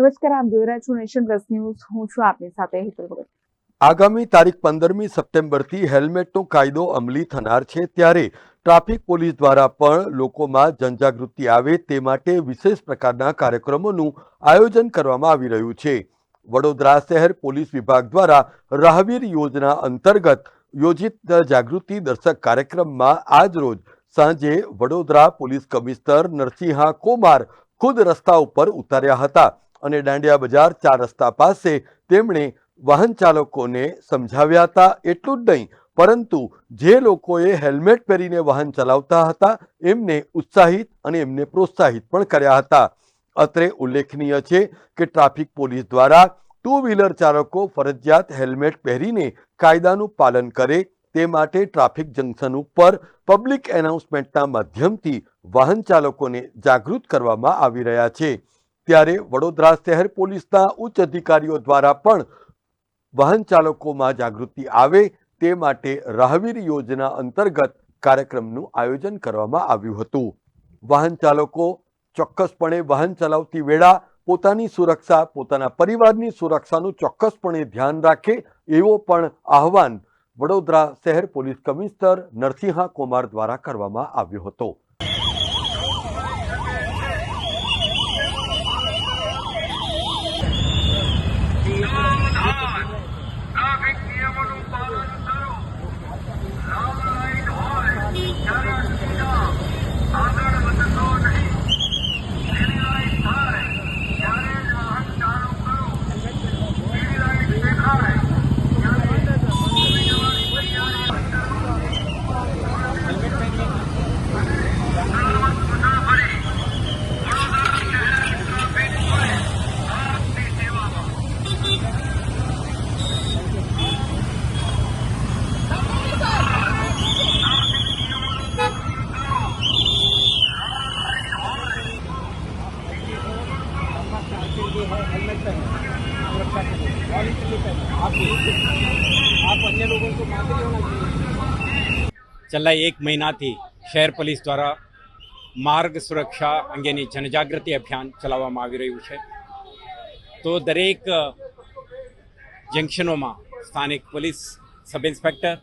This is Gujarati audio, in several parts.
નમસ્કાર, આપ જોઈ રહ્યા છો નેશન પ્લસ ન્યૂઝ. હું છું આપની સાથે હેતલ ભગત. આગામી તારીખ પંદરમી સપ્ટેમ્બરથી હેલ્મેટનો કાયદો અમલી થનાર છે ત્યારે ટ્રાફિક પોલીસ દ્વારા પણ લોકોમાં જનજાગૃતિ આવે તે માટે વિશેષ પ્રકારના કાર્યક્રમોનું આયોજન કરવામાં આવી રહ્યું છે. વડોદરા શહેર પોલીસ વિભાગ દ્વારા રાહવીર યોજના અંતર્ગત યોજિત જાગૃતિ દર્શક કાર્યક્રમમાં આજ રોજ સાંજે વડોદરા પોલીસ કમિશનર નરસિંહા કોમાર ખુદ રસ્તા ઉપર ઉતાર્યા હતા. અને દાંડિયા બજાર ચાર રસ્તા પાસે તેમણે વાહન ચાલકોને સમજાવ્યા હતા. એટલું જ નહીં, પરંતુ જે લોકોએ હેલ્મેટ પહેરીને વાહન ચલાવતા હતા, એમને ઉત્સાહિત અને એમને પ્રોત્સાહિત પણ કર્યા હતા. અત્રે ઉલ્લેખનીય છે કે ટ્રાફિક પોલીસ દ્વારા ટુ વ્હીલર ચાલકો ફરજિયાત હેલ્મેટ પહેરીને કાયદાનું પાલન કરે, તે માટે ટ્રાફિક જંકશન ઉપર પબ્લિક એનાઉન્સમેન્ટના માધ્યમથી વાહન ચાલકોને જાગૃત કરવામાં આવી રહ્યા છે. ત્યારે વડોદરા શહેર પોલીસના ઉચ્ચ અધિકારીઓ દ્વારા પણ વાહન ચાલકોમાં જાગૃતિ આવે તે માટે રાહવીર યોજના અંતર્ગત કાર્યક્રમનું આયોજન કરવામાં આવ્યું હતું. વાહન ચાલકો ચોક્કસપણે વાહન ચલાવતી વેળા પોતાની સુરક્ષા, પોતાના પરિવારની સુરક્ષાનું ચોક્કસપણે ધ્યાન રાખે એવો પણ આહવાન વડોદરા શહેર પોલીસ કમિશનર નરસિંહા કુમાર દ્વારા કરવામાં આવ્યો હતો સાવધાન ટ્રાફિક નિયમોનું પાલન કરો લાલ લાઈટ હોય ત્યારે અટકી આગળ વધશો નહીં લીલી લાઈટ થાય ત્યારે જ વાહન ચાલુ કરો લીલી લાઈટ દેખાય ત્યારે ઊભી જવાની તૈયારી સલામત મુસાફરી વડોદરા શહેર ટ્રાફિક પોલીસ આપની સેવામાં છેલ્લા એક મહિનાથી શહેર પોલીસ દ્વારા માર્ગ સુરક્ષા અંગેની જનજાગૃતિ અભિયાન ચલાવવામાં આવી રહ્યું છે. તો દરેક જંકશનોમાં સ્થાનિક police, sub inspector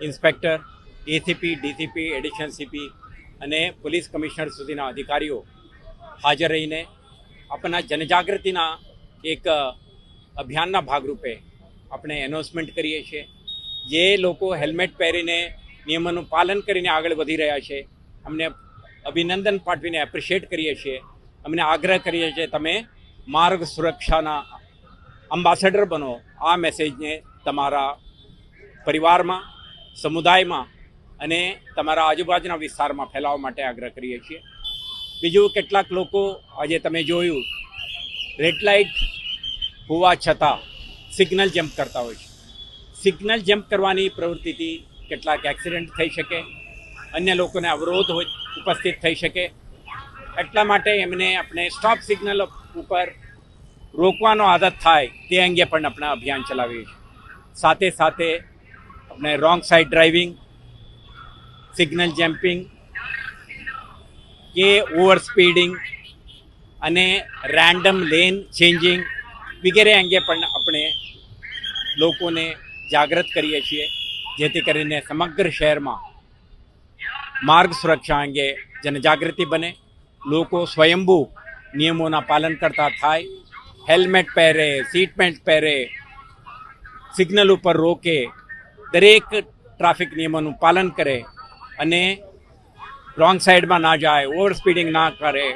inspector, ACP, DCP additional CP અને પોલીસ કમિશનર સુધીના અધિકારીઓ હાજર રહીને આપણા જનજાગૃતિના એક અભિયાનના ભાગરૂપે આપણે એનાઉન્સમેન્ટ કરીએ છીએ. જે લોકો હેલ્મેટ પહેરીને નિયમોનું પાલન કરીને આગળ વધી રહ્યા છે, અમને અભિનંદન પાઠવીને એપ્રિશિએટ કરીએ છીએ. અમને આગ્રહ કરીએ છીએ તમે માર્ગ સુરક્ષાના અંબાસેડર બનો. આ મેસેજને તમારા પરિવારમાં, સમુદાયમાં અને તમારા આજુબાજુના વિસ્તારમાં ફેલાવવા માટે આગ્રહ કરીએ છીએ. બીજું કેટલાક લોકો આજે તમે જોયું રેડ લાઇટ હોવા છતાં સિગ્નલ જમ્પ કરતા હોય છે. સિગ્નલ જમ્પ કરવાની પ્રવૃત્તિથી કેટલાક એક્સિડન્ટ થઈ શકે, અન્ય લોકોને અવરોધ હોય, ઉપસ્થિત થઈ શકે. એટલા માટે એમને આપણે સ્ટોપ સિગ્નલ ઉપર રોકવાનો આદત થાય તે અંગે પણ આપણે અભિયાન ચલાવીએ છીએ. સાથે સાથે આપણે wrong side driving signal jumping કે ઓવર સ્પીડિંગ અને રેન્ડમ લેન ચેન્જિંગ વગેરે અંગે પણ આપણે લોકોને જાગૃત કરીએ છીએ, જેથી કરીને સમગ્ર શહેરમાં માર્ગ સુરક્ષા અંગે જનજાગૃતિ બને. લોકો સ્વયંભૂ નિયમોના પાલન કરતા થાય. હેલ્મેટ પહેરે સીટ પહેરે સિગ્નલ ઉપર રોકે, દરેક ટ્રાફિક નિયમોનું પાલન કરે અને રોંગ સાઈડમાં ના જાય ઓવર સ્પીડિંગ ના કરે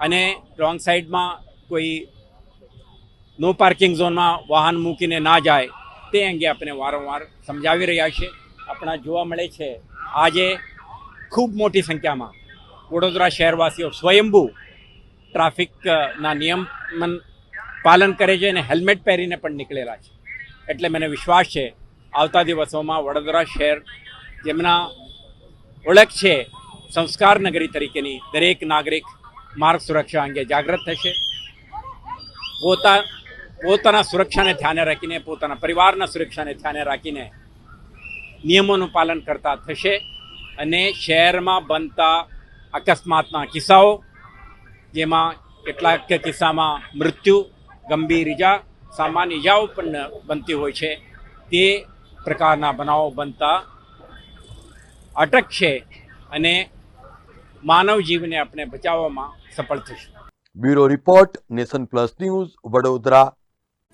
અને રોંગ સાઈડમાં કોઈ નો પાર્કિંગ ઝોનમાં વાહન મૂકીને ના જાય, તે અંગે આપણે વારંવાર સમજાવી રહ્યા છે આપણા જોવા મળે છે, આજે ખૂબ મોટી સંખ્યામાં વડોદરા શહેરવાસીઓ સ્વયંભૂ ટ્રાફિકના નિયમન પાલન કરે છે અને હેલ્મેટ પહેરીને પણ નીકળેલા છે. એટલે મને વિશ્વાસ છે, આવતા દિવસોમાં વડોદરા શહેર જેમના ઓળખ છે, સંસ્કાર નગરી તરીકેની દરેક નાગરિક માર્ગ સુરક્ષા અંગે જાગૃત થશે. પોતા પોતાના સુરક્ષાને ધ્યાને રાખીને, પોતાના પરિવારના સુરક્ષાને ધ્યાને રાખીને નિયમોનું પાલન કરતા થશે અને શહેરમાં બનતા અકસ્માતના કિસ્સાઓ, જેમાં કેટલાક કિસ્સામાં મૃત્યુ, ગંભીર ઈજા, સામાન્ય ઈજાઓ પણ બનતી હોય છે, તે પ્રકારના બનાવો બનતા અટકશે અને માનવ જીવને આપણે બચાવવામાં સફળ થશું. Bureau report nation plus news Vadodara.